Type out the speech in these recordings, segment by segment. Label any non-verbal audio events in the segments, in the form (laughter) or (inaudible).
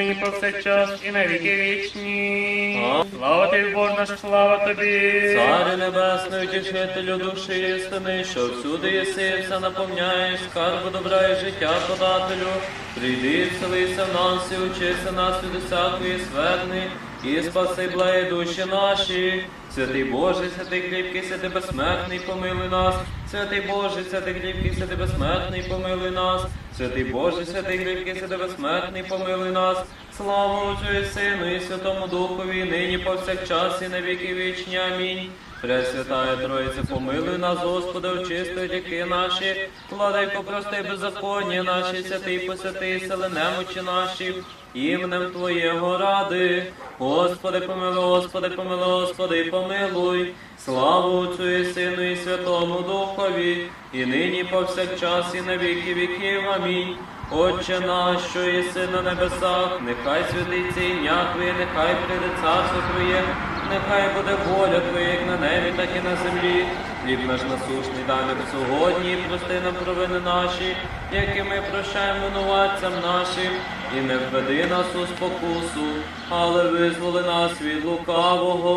нині повсякчас і на віки вічні. Слава тобі, Боже слава тобі. Царю небесний, утішителю душі істини, що всюди єси, все наповняєш, скарбу добра і життя подателю. Прийди, і вселися в нас і учися нас від усякої сверни, і спаси благі душі наші. Святий Боже, святий кріпкий, святий безсмертний, помилуй нас. Святий Боже, святий кріпкий, святий безсмертний, помилуй нас. Святий Боже, святий кріпкий, святий безсмертний, помилуй нас. Слава Отцю і Сину і Святому Духові, нині повсякчас і на віки вічні. Амінь. Пресвятая Троїця, помилуй нас, Господи, очисти дяки наші, владайко прости беззаконня наші, святий посвятий, сели немочі наші, іменем Твоєго ради. Господи, помилуй, Господи, помилуй, Господи, помилуй. Славу Отцю і Сину і Святому Духові, і нині повсякчас і на віки віків. Амінь. Отче наш, що єси на небесах, нехай святиться ім'я Твоє, нехай прийде царство Твоє, нехай буде воля Твоя, як на небі, так і на землі. Хліб наш насушний дай нам сьогодні, і прости нам провини наші, які ми прощаємо винуватцям нашим, і не введи нас у спокусу, але визволи нас від лукавого.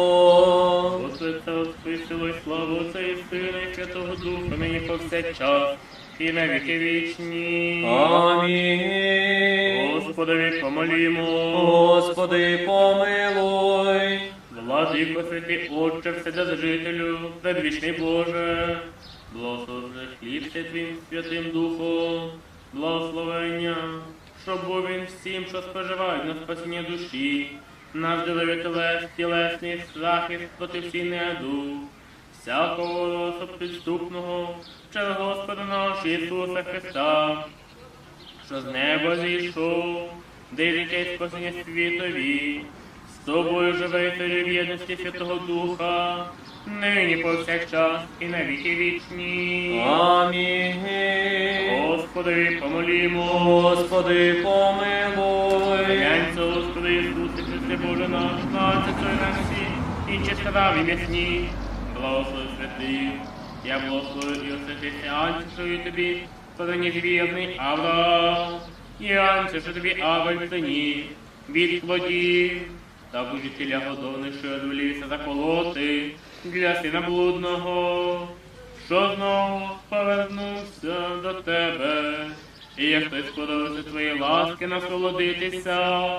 Господи, Царство і славу і і Святого Духа, нині повсякчас і на віки вічні. Амінь. Господи, помолімо. Господи, помилуй. Владико святий Отче, Вседержителю, предвічний Боже, благослови хліб цей Твоїм Святим Духом, благословення, був він всім, що споживають на спасіння душі, наш телес, тілесний захист проти всій неду, всякого підступного, через Господа нашого Ісуса Христа, що з неба зійшов, де спасення світові, з тобою живе і в єдності Святого Духа, нині повсякчас і на віки вічні. Амінь. Господи, помолімо. Господи, помилуй. Глянься, Господи Ісусе, Христе Боже наш, наця Твоя на всі, і чистові м'ясні, благослови святий, я благословив і освятися ангельствую тобі, подані вірний Авраам, і що тобі Авель сині, від плодів, та будітеля годовних, що одвелівся заколоти, для сина блудного, що знову повернувся до тебе. І як хтось сподобався твої ласки насолодитися,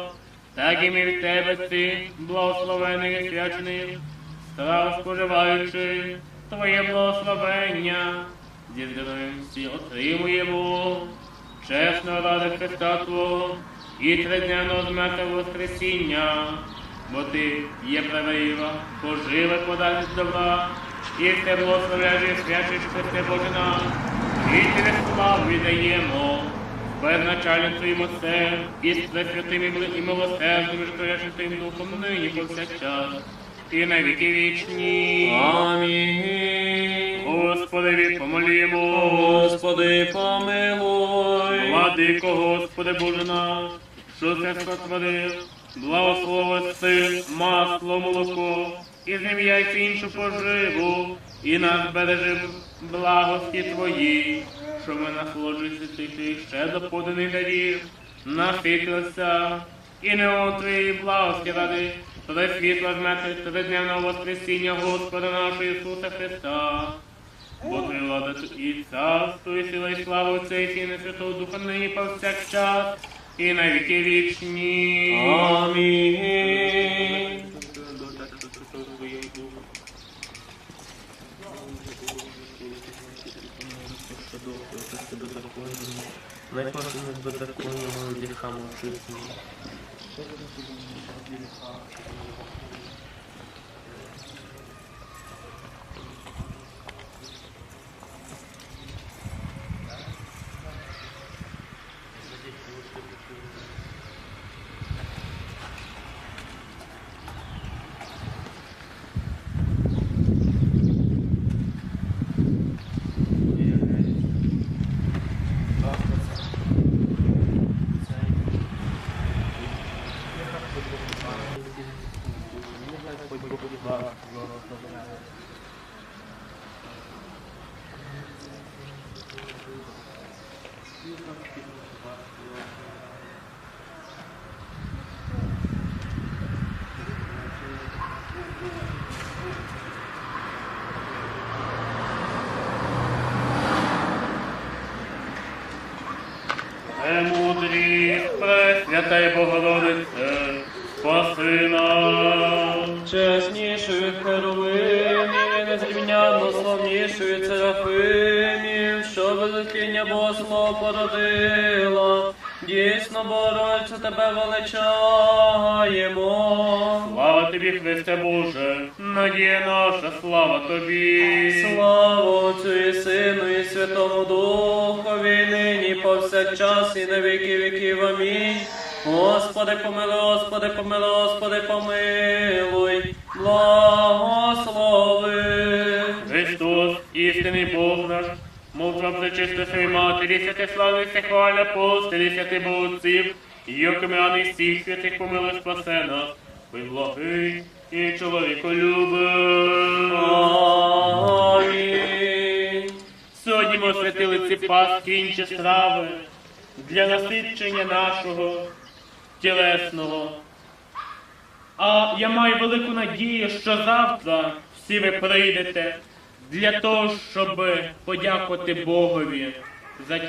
так і ми тебе ти, благословений і свячений, страв споживаючи твоє благословення, зі здоров'ям всі отримуємо, чесно ради Христа Твого і тридневного змерта Воскресіння, бо ти є правива, поживе з добра, і ти благословляєш і свячиш Христе Боже наш, і тебе славу віддаємо. Безначальним твоїм отцем, і святим і милосердним, житоячим твоїм духом, нині повсякчас, і на віки вічні. Амінь. Господи, помолімо. Господи, помилуй. Владико, Господи Боже наш, що це сотворив, благослови сир, масло, молоко, і з ним яйця іншу поживу, і нас бережи благості Твої, що ми насолоджуємося ти ще до поданих дарів, наситилися, і не о Твоїй благості ради, тоді світла змети, тоді дневного воскресіння Господа нашого Ісуса Христа. Бо твоя влада і царство, і сила, і слава Отця і Сина, і Святого Духа, нині повсякчас, і на віки вічні. Амінь. Найпасених беззаконними гріхами очисні. Нехай Господь Бог вас благословляє. Пресвятая Богородице, спаси нас. Чеснішою херовимів, незрівняно славнішою Серафимів, що безотління Босмо породила, дійсно, Богородицю, тебе величаємо. Слава тобі, Христе Боже, надія наша, слава тобі. Слава Отцю і Сину, і Святому Духові, нині повсякчас і на віки віків. Амінь. Господи, помилуй, Господи, помилуй, Господи, помилуй, благослови. Христос, істинний Бог наш, мов про пречистої матері, святи слави, хваля, апостолі, святи Богоців, і окремяний всіх святих помилуй спасе нас, будь благий і чоловіколюбий. Амінь. Сьогодні ми освятили ці паски інші страви для насичення нашого тілесного. А я маю велику надію, що завтра всі ви прийдете для того, щоб подякувати Богові за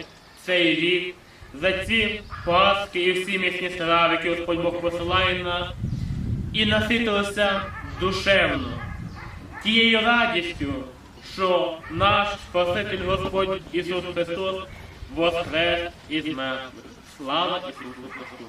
цей рік, за ці паски і всі місні страви, які Господь Бог посилає нас, і наситилися душевно тією радістю, що наш Спаситель Господь Ісус Христос воскрес із мертвих. Слава Ісусу Христу!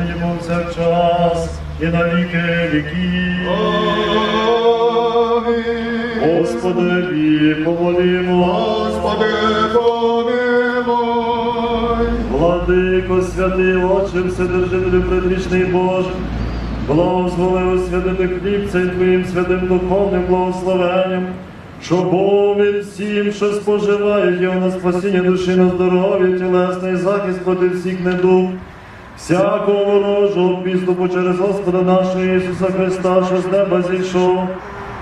Йому час і на віки віків. Господи, помолімо. Господи, помилуй. Владико, святий, Отче, Вседержителю предвічний Боже, благослови освятити хліб цей Твоїм святим духовним благословенням, що він всім, що споживають його на спасіння душі, на здоров'я, тілесний захист проти всіх недуг, всякого ворожого підступу через Господа нашого Ісуса Христа, що з неба зійшов,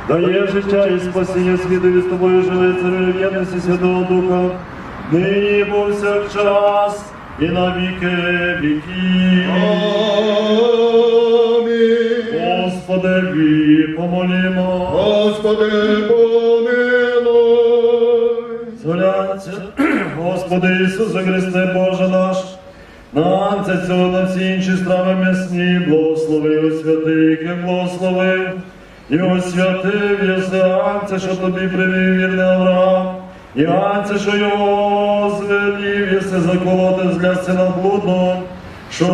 дає життя і спасіння світові з тобою живи, царю в єдності Святого Духа, нині повсякчас і на віки віків. Господи, помолімо. Господи, помилуй. Зголянься, (clears throat) Господи Ісусе Христе, Боже наш, нам це цього на всі інші страви м'ясні, благослови освяти, як благословив, і освятив Єсеанце, що тобі привів вірний Авраам, і Анце, що його звелів, єси заколоти зля сина блудного, що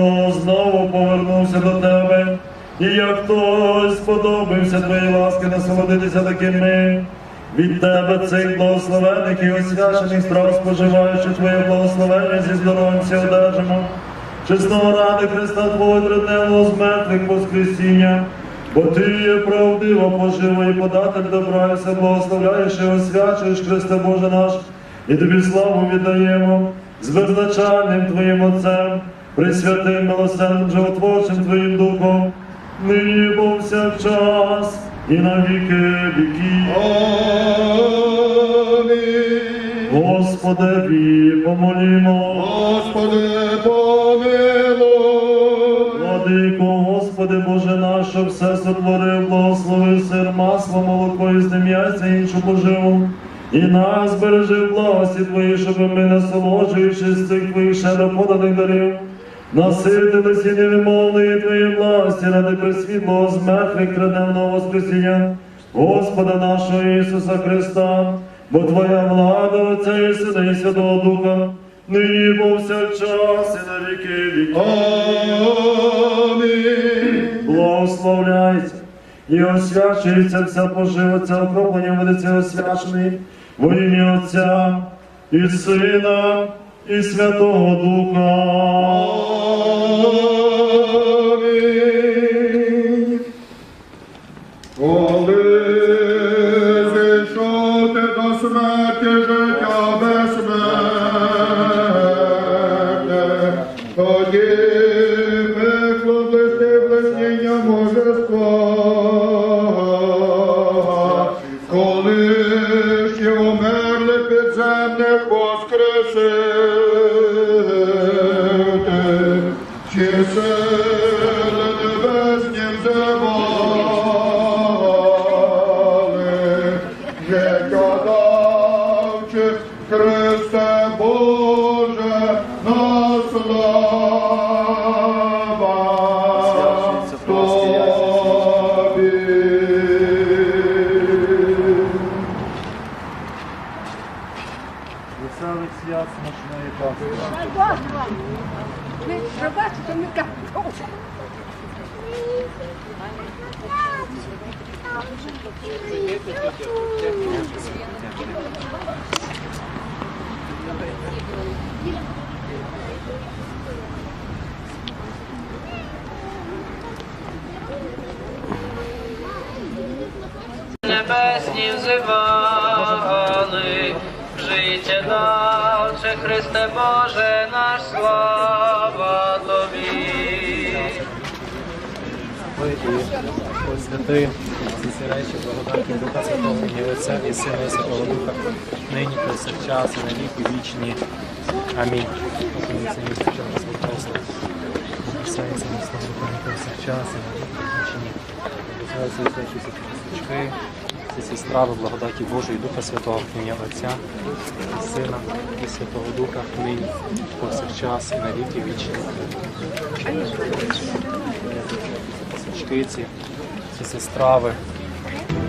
знову повернувся до тебе, і як хтось сподобався твоїй ласки насолодитися такими. Від тебе цих благословених і освячених страв споживаючи Твоє благословення зі здоров'ям одержимо. Чесного ради Христа Твого тридневного з мертвих Воскресіння, бо Ти є правдиво поживо і податель добра, і все благословляєш і освячуєш, Христе Боже наш, і Тобі славу віддаємо з беззначальним Твоїм Отцем, присвятим милосердним животворчим Твоїм Духом, нині повсякчас і на віки віків. Амінь. Господи, помолімо. Господи, помилуй. Владико, Господи, Боже наш, що все сотворив, благослови сир, масло, молоко і з яйця іншу поживу. І нас бережи в благості Твої, щоб ми, насолоджуючись цих Твоїх щедро поданих дарів, наситилися невимовної Твоєї власті ради присвітлого з мертвих триденного Воскресіння Господа нашого Ісуса Христа, бо Твоя влада Отця і Сина і Святого Духа, нині повсякчас і на віки віків. Амінь. Благословляється і освячується вся пожива, це окроплення ведеться освячений во ім'я Отця і Сина і Святого Духа. led ve v něm zemá. Wesołych świąt, smacznej pasty. Zobaczcie, to життя давче, Христе Боже наш, слава Тобі. Святий, ці всі речі благодаті Духа Святого, і Отця і Сина і Святого Духа, нині повсякчас і на віки вічні. Амінь. Це місце, що нас випросили. Все і це місце, повсякчас і на віки вічні. Благословляться і свячі свічки, ці страви благодаті Божої, Духа Святого, ім'я Отця, і Сина і Святого Духа, нині, повсякчас і на віки вічні. Свічки ці, всі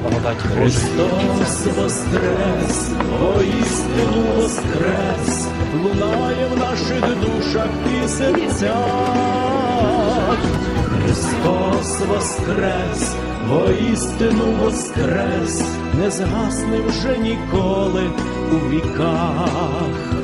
благодаті Божої. Христос воскрес, воістину воскрес, лунає в наших душах і серцях. Христос воскрес, воістину воскрес, не згасне вже ніколи у віках.